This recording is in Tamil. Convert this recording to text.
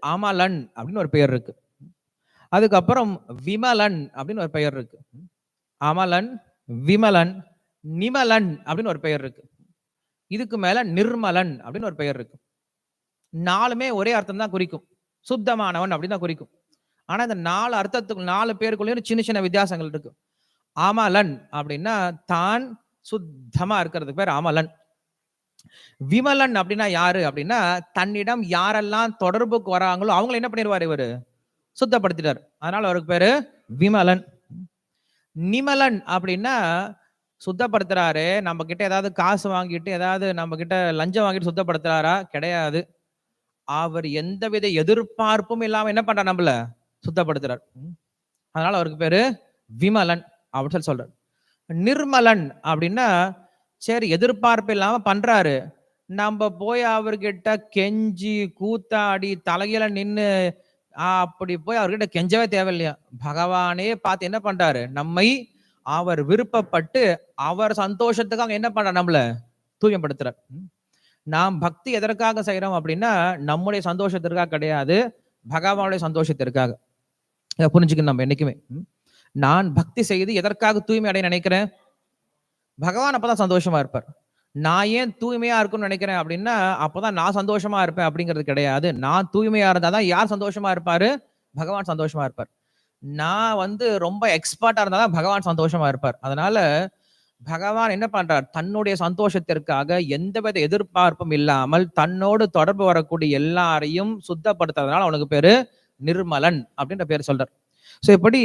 அமலன் அப்படின்னு ஒரு பெயர் இருக்கு. அதுக்கப்புறம் விமலன் அப்படின்னு ஒரு பெயர் இருக்கு. அமலன் விமலன் நிமலன் அப்படின்னு ஒரு பெயர் இருக்கு. இதுக்கு மேல நிர்மலன் அப்படின்னு ஒரு பெயர் இருக்கு. நாலுமே ஒரே அர்த்தம் தான் குறிக்கும். சுத்தமானவன் அப்படின்னு தான் குறிக்கும். ஆனா இந்த நாலு அர்த்தத்துக்கு நாலு பேருக்குள்ளேயும் சின்ன சின்ன வித்தியாசங்கள் இருக்கு. அமலன் அப்படின்னா தான் சுத்தமா இருக்கிறதுக்கு பேர் அமலன் விமலன் அப்படின்னா யாரு? அப்படின்னா தன்னிடம் யாரெல்லாம் தொடர்புக்கு வராங்களோ அவங்களை என்ன பண்ணிடுவார் இவரு? சுத்தப்படுத்திட்டார். அதனால அவருக்கு பேரு விமலன். நிமலன் அப்படின்னா சுத்தப்படுத்துறாரு. நம்ம கிட்ட ஏதாவது காசு வாங்கிட்டு ஏதாவது நம்ம கிட்ட லஞ்சம் வாங்கிட்டு சுத்தப்படுத்துறாரா? கிடையாது. அவர் எந்தவித எதிர்பார்ப்பும் இல்லாம என்ன பண்றார் நம்மள? சுத்தப்படுத்துறார். அதனால அவருக்கு பேரு விமலன் அப்படின்னு சொல்லி சொல்றார். நிர்மலன் அப்படின்னா சரி எதிர்பார்ப்பு இல்லாம பண்றாரு. நம்ம போய் அவர்கிட்ட கெஞ்சி கூத்தாடி தலையில நின்று அப்படி போய் அவர்கிட்ட கெஞ்சவே தேவையில்லையா? பகவானே பார்த்து என்ன பண்றாரு? நம்மை அவர் விருப்பப்பட்டு அவர் சந்தோஷத்துக்காக என்ன பண்ற நம்மள தூயப்படுத்துறார் நாம் பக்தி எதற்காக செய்யறோம் அப்படின்னா நம்முடைய சந்தோஷத்திற்காக கிடையாது பகவானுடைய சந்தோஷத்திற்காக. இதை புரிஞ்சுக்கணும் நம்ம என்னைக்குமே. நான் பக்தி செய்து எதற்காக தூய்மை அடைய நினைக்கிறேன்? பகவான் அப்பதான் சந்தோஷமா இருப்பார். நான் ஏன் தூய்மையா இருக்கும்னு நினைக்கிறேன் அப்படின்னா அப்பதான் நான் சந்தோஷமா இருப்பேன் அப்படிங்கிறது கிடையாது. நான் தூய்மையா இருந்தாதான் யார் சந்தோஷமா இருப்பாரு? பகவான் சந்தோஷமா இருப்பார். நான் வந்து ரொம்ப எக்ஸ்பர்ட்டா இருந்தாதான் பகவான் சந்தோஷமா இருப்பார். அதனால பகவான் என்ன பண்றார்? தன்னுடைய சந்தோஷத்திற்காக எந்தவித எதிர்பார்ப்பும் இல்லாமல் தன்னோடு தொடர்பு வரக்கூடிய எல்லாரையும் சுத்தப்படுத்துறதுனால அவனுக்கு பேரு நிர்மலன் அப்படின்ற பேர் சொல்றார். சோ இப்படி